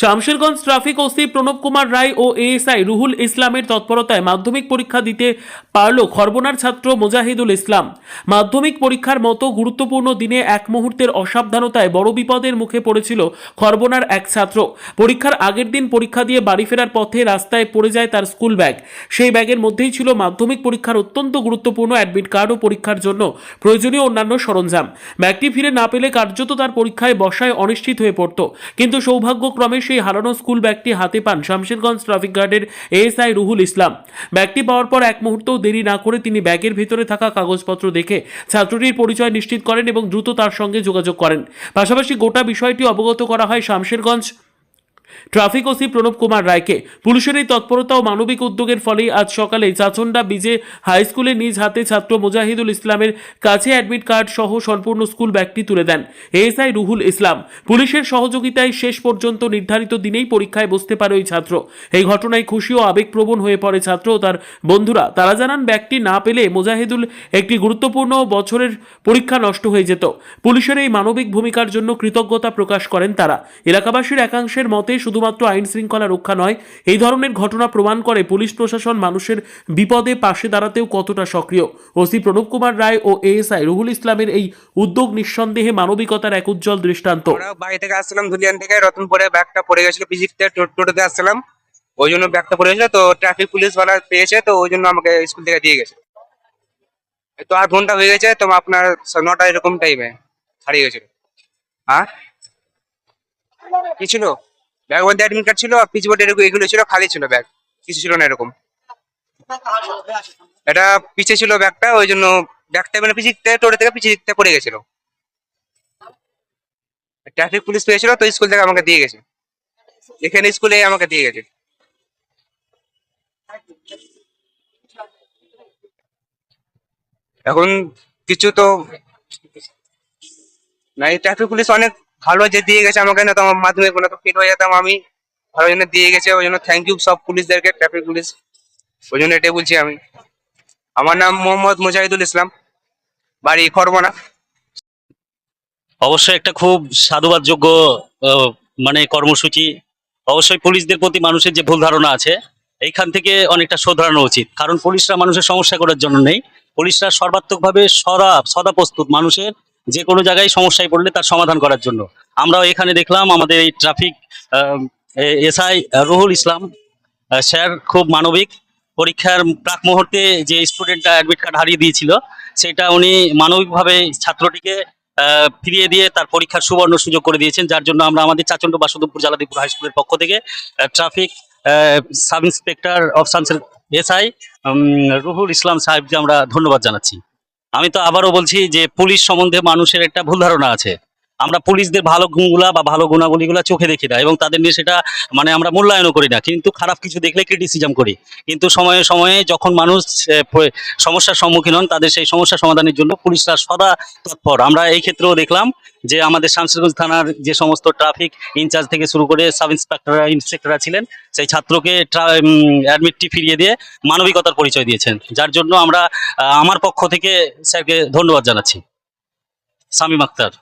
Shamsherganj traffic OC Pranab Kumar Roy ও ASI Ruhul ইসলামের তৎপরতায় মাধ্যমিক পরীক্ষা দিতে পারল খরবনার ছাত্র মোজাহিদুল ইসলাম। মাধ্যমিক পরীক্ষার মতো গুরুত্বপূর্ণ দিনে এক মুহূর্তের অসাবধানতায় বড় বিপদের মুখে পড়েছিল খরবনার এক ছাত্র। পরীক্ষার আগের দিন পরীক্ষা দিয়ে বাড়ি ফেরার পথে রাস্তায় পড়ে যায় তার স্কুল ব্যাগ। সেই ব্যাগের মধ্যেই ছিল মাধ্যমিক পরীক্ষার অত্যন্ত গুরুত্বপূর্ণ অ্যাডমিট কার্ড ও পরীক্ষার জন্য প্রয়োজনীয় অন্যান্য সরঞ্জাম। ব্যাগটি ফিরে না পেলে কার্যত তার পরীক্ষায় বসায় অনিশ্চিত হয়ে পড়ত। কিন্তু সৌভাগ্যক্রমে সেই হারানো স্কুল ব্যাগটি হাতে পান শামশেরগঞ্জ ট্রাফিক গার্ডের এএসআই রুহুল ইসলাম। ব্যাগটি পাওয়ার পর এক মুহূর্তও দেরি না করে তিনি ব্যাগের ভিতরে থাকা কাগজপত্র দেখে ছাত্রটির পরিচয় নিশ্চিত করেন এবং দ্রুত তার সঙ্গে যোগাযোগ করেন। পাশাপাশি গোটা বিষয়টি অবগত করা হয় শামশেরগঞ্জ ট্রাফিক ওসি প্রণব কুমার রায়কে। পুলিশের এই তৎপরতা ও মানবিক উদ্যোগের ফলেই আজ সকালে চাচন্ডা বিজে হাই স্কুলে নিজ হাতে ছাত্র মোজাহিদুল ইসলামের কাছে অ্যাডমিট কার্ড সহ সম্পূর্ণ স্কুল ব্যাগটি তুলে দেন এএসআই রুহুল ইসলাম। পুলিশের সহযোগিতায় শেষ পর্যন্ত নির্ধারিত দিনেই পরীক্ষায় বসতে পারে ওই ছাত্র। এই ঘটনায় খুশি ও আবেগপ্রবণ হয়ে পড়ে ছাত্র ও তার বন্ধুরা। তারা জানান, ব্যাগটি না পেলে মোজাহিদুল একটি গুরুত্বপূর্ণ বছরের পরীক্ষা নষ্ট হয়ে যেত। পুলিশের এই মানবিক ভূমিকার জন্য কৃতজ্ঞতা প্রকাশ করেন তারা। এলাকাবাসীর একাংশের মতে শুধুমাত্র আইন শৃঙ্খলা রক্ষা নয়, এই ধরনের ঘটনা প্রমাণ করে পুলিশ প্রশাসন মানুষের বিপদে পাশে দাঁড়াতেও কতটা সক্রিয়। ওসি প্রণব কুমার রায় ও এএসআই রুহুল ইসলামের এই উদ্যোগ নিঃসন্দেহে মানবিকতার এক উজ্জ্বল দৃষ্টান্ত। বাড়ি থেকে আসছিলাম ধুলিয়ান থেকে, রতনপুরে ব্যাগটা পড়ে গেছিল টোটোতে আসছিলাম। ওই জন্য ব্যাগটা পড়ে গেছিল, তো ট্রাফিক পুলিশ ওয়ালা পেয়েছে, তো ওই জন্য আমাকে স্কুল থেকে দিয়ে গেছে। তো আধ ঘণ্টা হয়ে গেছে, তো আপনার নটা এরকম টাইমে হারিয়ে গেছিল। হ্যাঁ কি ছিল ব্যাগ মধ্যে অ্যাডমিট কার্ড ছিল পিচ বোর্ড এরকম এগুলো ছিল, খালি ছিল ব্যাগ কিছু ছিল না এরকম। এটা পিছে ছিল ব্যাগটা ওই জন্য ব্যাগটা মানে পিছিয়ে টোটো থেকে পিছিয়ে দিকতে পড়ে গেছিল। ট্রাফিক পুলিশ পেয়েছিল, তো স্কুল থেকে আমাকে দিয়ে গেছে। এখানে স্কুলে আমাকে দিয়ে গেছে। এখন কিছু তো না ট্রাফিক পুলিশ অনেক ভালো যে দিয়ে গেছে আমাকে না, তো আমার মাধ্যমিক কোনো তো ফিট হয়ে যেতাম আমি। ভালো জন্য দিয়ে গেছে, ওই জন্য থ্যাংক ইউ সব পুলিশদেরকে ট্রাফিক পুলিশ ওই জন্য এটাই বলছি আমি। আমার নাম মোহাম্মদ মুজাহিদুল ইসলাম, বাড়ি খরবনা অবশ্যই একটা খুব সাধুবাদযোগ্য মানে কর্মসূচি। অবশ্যই পুলিশদের প্রতি মানুষের যে ভুল ধারণা আছে, এইখান থেকে অনেকটা শোধরানো উচিত। কারণ পুলিশরা মানুষের সমস্যা করার জন্য নেই। পুলিশরা সর্বাত্মকভাবে সদা সদা প্রস্তুত। মানুষের যে কোনো জায়গায় সমস্যায় পড়লে তার সমাধান করার জন্য। আমরাও এখানে দেখলাম আমাদের এই traffic SI Ruhul Islam sir খুব মানবিক। পরীক্ষার প্রাক মুহূর্তে যে স্টুডেন্টটা অ্যাডমিট কার্ড হারিয়ে দিয়েছিল, সেটা উনি মানবিকভাবে ছাত্রটিকে ফিরিয়ে দিয়ে তার পরীক্ষার সুবর্ণ সুযোগ করে দিয়েছেন, যার জন্য আমরা আমাদের চাচন্ড বাসুদেবপুর জালাদিপুর হাই স্কুলের পক্ষ থেকে ট্রাফিক সাব ইন্সপেক্টর অফ সানসের এসআই রুহুল ইসলাম সাহেবকে আমরা ধন্যবাদ জানাচ্ছি। আমি তো আবারও বলছি যে পুলিশ সম্বন্ধে মানুষের একটা ভুল ধারণা আছে। আমরা পুলিশদের ভালো গুণগুলা বা ভালো গুণাবলীগুলা চোখে দেখি না এবং তাদের নিয়ে সেটা মানে আমরা মূল্যায়নও করি না। কিন্তু খারাপ কিছু দেখলে ক্রিটিসিজম করি। কিন্তু সময়ে সময়ে যখন মানুষ সমস্যার সম্মুখীন হন, তাদের সেই সমস্যা সমাধানের জন্য পুলিশরা সদা তৎপর। আমরা এই ক্ষেত্রেও দেখলাম যে আমাদের শামসেরগঞ্জ থানার যে সমস্ত ট্রাফিক ইনচার্জ থেকে শুরু করে সাব ইন্সপেক্টররা ইন্সপেক্টররা ছিলেন, সেই ছাত্রকে অ্যাডমিটটি ফিরিয়ে দিয়ে মানবিকতার পরিচয় দিয়েছেন। যার জন্য আমরা আমার পক্ষ থেকে স্যারকে ধন্যবাদ জানাচ্ছি। সামিম আক্তার।